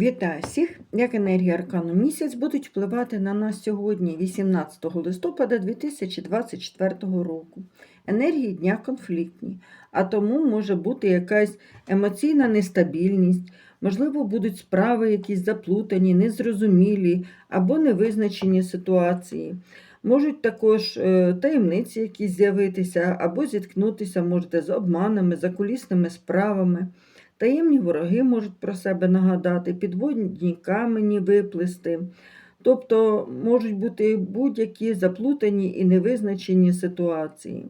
Вітаю всіх! Як енергія аркану місяць будуть впливати на нас сьогодні, 18 листопада 2024 року. Енергії дня конфліктні, а тому може бути якась емоційна нестабільність, можливо, будуть справи якісь заплутані, незрозумілі або невизначені ситуації. Можуть також е, таємниці якісь з'явитися, або зіткнутися можете з обманами, закулісними справами. Таємні вороги можуть про себе нагадати, підводні камені виплести. Тобто можуть бути будь-які заплутані і невизначені ситуації.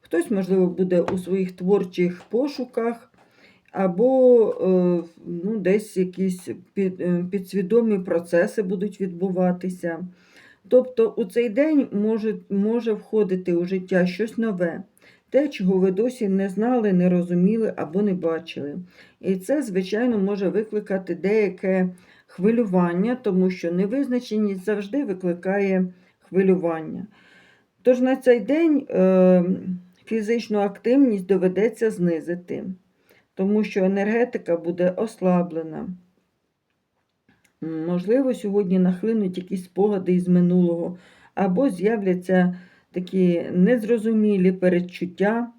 Хтось, можливо, буде у своїх творчих пошуках, або е, ну, десь якісь е, підсвідомі процеси будуть відбуватися. Тобто у цей день може, може входити у життя щось нове те, чого ви досі не знали, не розуміли або не бачили. І це, звичайно, може викликати деяке хвилювання, тому що невизначеність завжди викликає хвилювання. Тож на цей день е, фізичну активність доведеться знизити, тому що енергетика буде ослаблена. Можливо, сьогодні нахлинуть якісь спогади із минулого, або з'являться такі незрозумілі передчуття.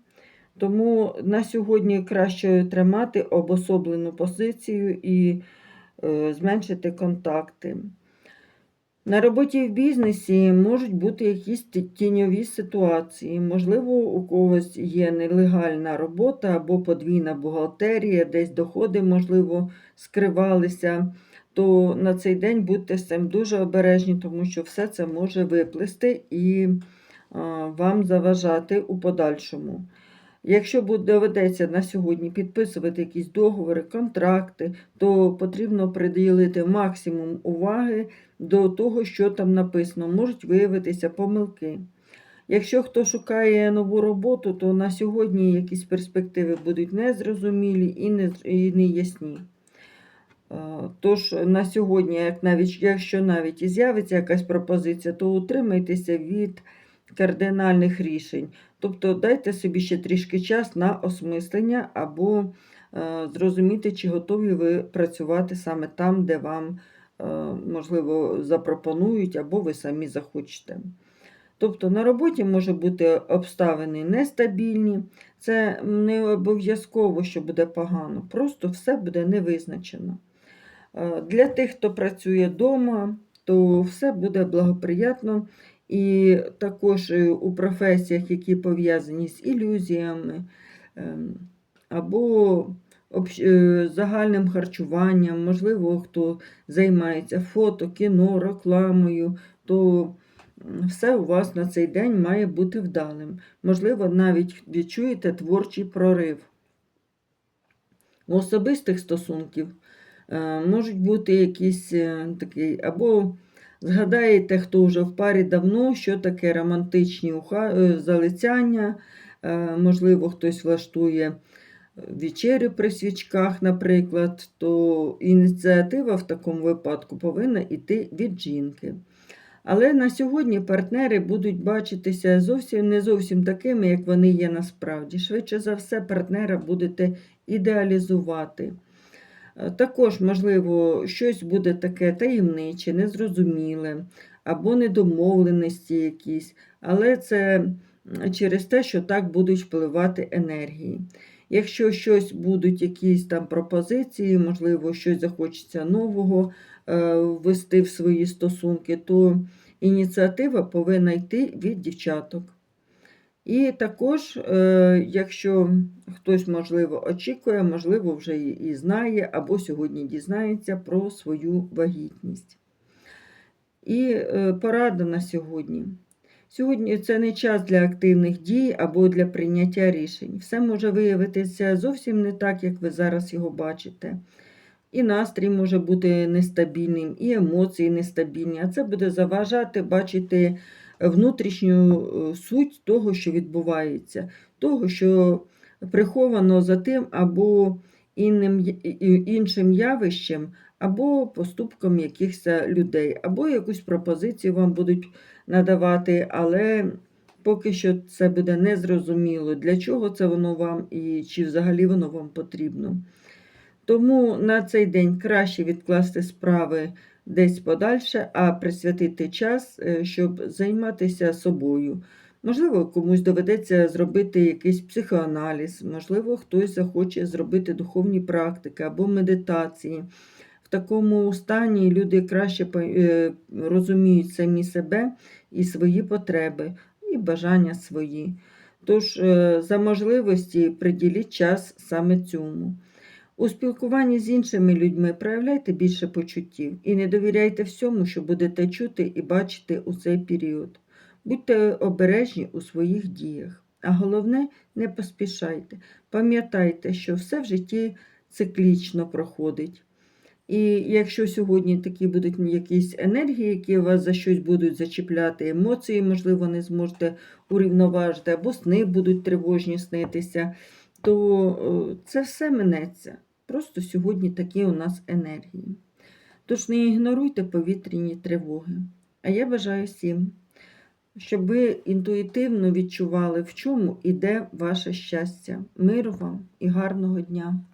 Тому на сьогодні краще тримати обособлену позицію і е, зменшити контакти. На роботі в бізнесі можуть бути якісь тіньові ситуації. Можливо, у когось є нелегальна робота або подвійна бухгалтерія, десь доходи, можливо, скривалися. То на цей день будьте з цим дуже обережні, тому що все це може виплисти і вам заважати у подальшому. Якщо доведеться на сьогодні підписувати якісь договори, контракти, то потрібно приділити максимум уваги до того, що там написано, можуть виявитися помилки. Якщо хто шукає нову роботу, то на сьогодні якісь перспективи будуть незрозумілі і неясні. Тож на сьогодні, як навіть, якщо навіть і з'явиться якась пропозиція, то утримайтеся від кардинальних рішень. Тобто дайте собі ще трішки час на осмислення або е, зрозуміти, чи готові ви працювати саме там, де вам, е, можливо, запропонують, або ви самі захочете. Тобто на роботі може бути обставини нестабільні, це не обов'язково, що буде погано, просто все буде невизначено. Е, для тих, хто працює вдома, то все буде благоприятно і також е, у професіях, які пов'язані з ілюзіями ем, або е, загальним харчуванням, можливо, хто займається фото, кіно, рекламою, то все у вас на цей день має бути вдалим. Можливо, навіть відчуєте творчий прорив. У особистих стосунків е, можуть бути якісь такі або Згадаєте, хто вже в парі давно, що таке романтичні е, залицяння, е, можливо, хтось влаштує вечерю при свічках, наприклад, то ініціатива в такому випадку повинна йти від жінки. Але на сьогодні партнери будуть бачитися зовсім не зовсім такими, як вони є насправді. Швидше за все, партнера будете ідеалізувати. Е, також, можливо, щось буде таке таємниче, незрозуміле, або недомовленості якісь, але це через те, що так будуть впливати енергії. Якщо щось будуть якісь там пропозиції, можливо, щось захочеться нового е, ввести в свої стосунки, то ініціатива повинна йти від дівчаток. І також, е, якщо хтось, можливо, очікує, можливо, вже і знає, або сьогодні дізнається про свою вагітність. І е, порада на сьогодні. Сьогодні це не час для активних дій або для прийняття рішень. Все може виявитися зовсім не так, як ви зараз його бачите. І настрій може бути нестабільним, і емоції нестабільні, а це буде заважати бачити внутрішню е, суть того, що відбувається, того, що приховано за тим або іншим явищем, або поступком якихось людей, або якусь пропозицію вам будуть надавати, але поки що це буде незрозуміло, для чого це воно вам і чи взагалі воно вам потрібно. Тому на цей день краще відкласти справи десь подальше, а присвятити час, е, щоб займатися собою. Можливо, комусь доведеться зробити якийсь психоаналіз, можливо, хтось захоче зробити духовні практики або медитації. В такому стані люди краще е, розуміють самі себе і свої потреби, і бажання свої. Тож, е, за можливості приділіть час саме цьому. У спілкуванні з іншими людьми проявляйте більше почуттів і не довіряйте всьому, що будете чути і бачити у цей період. Будьте обережні у своїх діях. А головне, не поспішайте. Пам'ятайте, що все в житті циклічно проходить. І якщо сьогодні такі будуть якісь енергії, які вас за щось будуть зачіпляти, емоції, можливо, не зможете урівноважити, або сни будуть тривожні снитися, то е, це все минеться. Просто сьогодні такі у нас енергії. Тож не ігноруйте повітряні тривоги. А я бажаю всім, щоб ви інтуїтивно відчували, в чому іде ваше щастя. Миру вам і гарного дня!